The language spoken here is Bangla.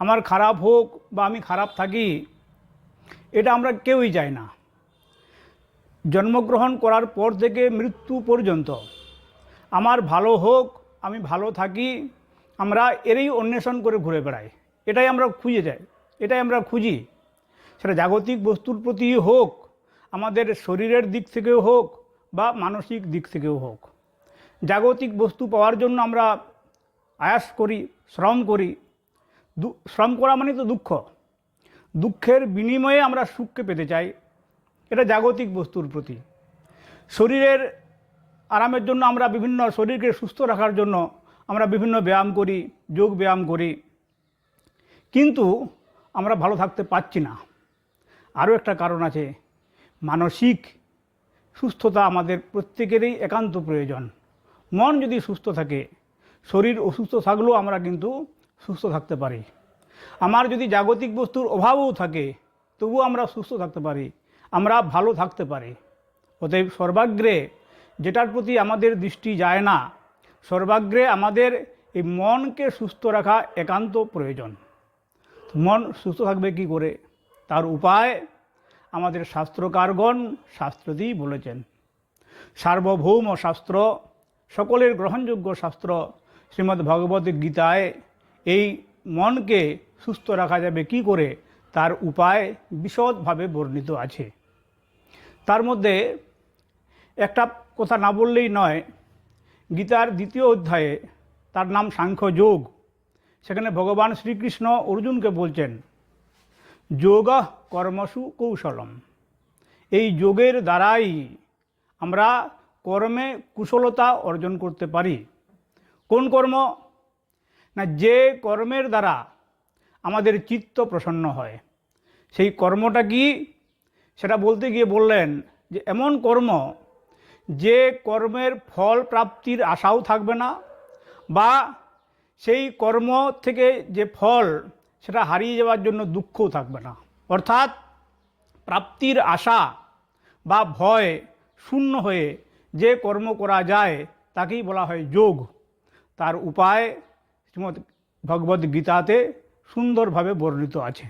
আমার খারাপ হোক বা আমি খারাপ থাকি, এটা আমরা কেউই চাই না। জন্মগ্রহণ করার পর থেকে মৃত্যু পর্যন্ত, আমার ভালো হোক, আমি ভালো থাকি, আমরা এরই অন্বেষণ করে ঘুরে বেড়াই। এটাই আমরা খুঁজে যাই এটাই আমরা খুঁজি। সেটা জাগতিক বস্তুর প্রতি হোক, আমাদের শরীরের দিক থেকেও হোক বা মানসিক দিক থেকেও হোক। জাগতিক বস্তু পাওয়ার জন্য আমরা আয়াস করি, শ্রম করি শ্রম করা মানে তো দুঃখ। দুঃখের বিনিময়ে আমরা সুখকে পেতে চাই। এটা জাগতিক বস্তুর প্রতি। শরীরের আরামের জন্য আমরা বিভিন্ন, শরীরকে সুস্থ রাখার জন্য আমরা বিভিন্ন ব্যায়াম করি, যোগ ব্যায়াম করি। কিন্তু আমরা ভালো থাকতে পারছি না। আরও একটা কারণ আছে, মানসিক সুস্থতা আমাদের প্রত্যেকেরই একান্ত প্রয়োজন। মন যদি সুস্থ থাকে, শরীর অসুস্থ থাকলেও আমরা কিন্তু সুস্থ থাকতে পারি। আমার যদি জাগতিক বস্তুর অভাবও থাকে, তবুও আমরা সুস্থ থাকতে পারি, আমরা ভালো থাকতে পারি। অতএব সর্বাগ্রে যেটার প্রতি আমাদের দৃষ্টি যায় না, সর্বাগ্রে আমাদের এই মনকে সুস্থ রাখা একান্ত প্রয়োজন। মন সুস্থ থাকবে কি করে? তার উপায় আমাদের শাস্ত্রকারগণ শাস্ত্রতেই বলেছেন। সার্বভৌম শাস্ত্র, সকলের গ্রহণযোগ্য শাস্ত্র, শ্রীমদ্ গীতায় এই মনকে সুস্থ রাখা যাবে কি করে? তার উপায় বিশদভাবে বর্ণিত আছে। তার মধ্যে একটা কথা না বললেই নয়, গীতার দ্বিতীয় অধ্যায়ে তার নাম সাংখ্য যোগ। সেখানে ভগবান শ্রীকৃষ্ণ অর্জুনকে বলছেন, যোগ কর্মসু কৌশলম। এই যোগের দ্বারাই আমরা কর্মে কুশলতা অর্জন করতে পারি। কোন কর্ম? না যে কর্মের দ্বারা আমাদের চিত্ত প্রসন্ন হয়, সেই কর্মটা কি? সেটা বলতে গিয়ে বললেন যে এমন কর্ম যে কর্মের ফল প্রাপ্তির আশাও থাকবে না বা সেই কর্ম থেকে যে ফল সেটা হারিয়ে যাওয়ার জন্য দুঃখও থাকবে না। অর্থাৎ প্রাপ্তির আশা বা ভয় শূন্য হয়ে যে কর্ম করা যায় তাকেই বলা হয় যোগ। তার উপায় শ্রীমদ্ ভগবদ্গীতাতে সুন্দরভাবে বর্ণিত আছে।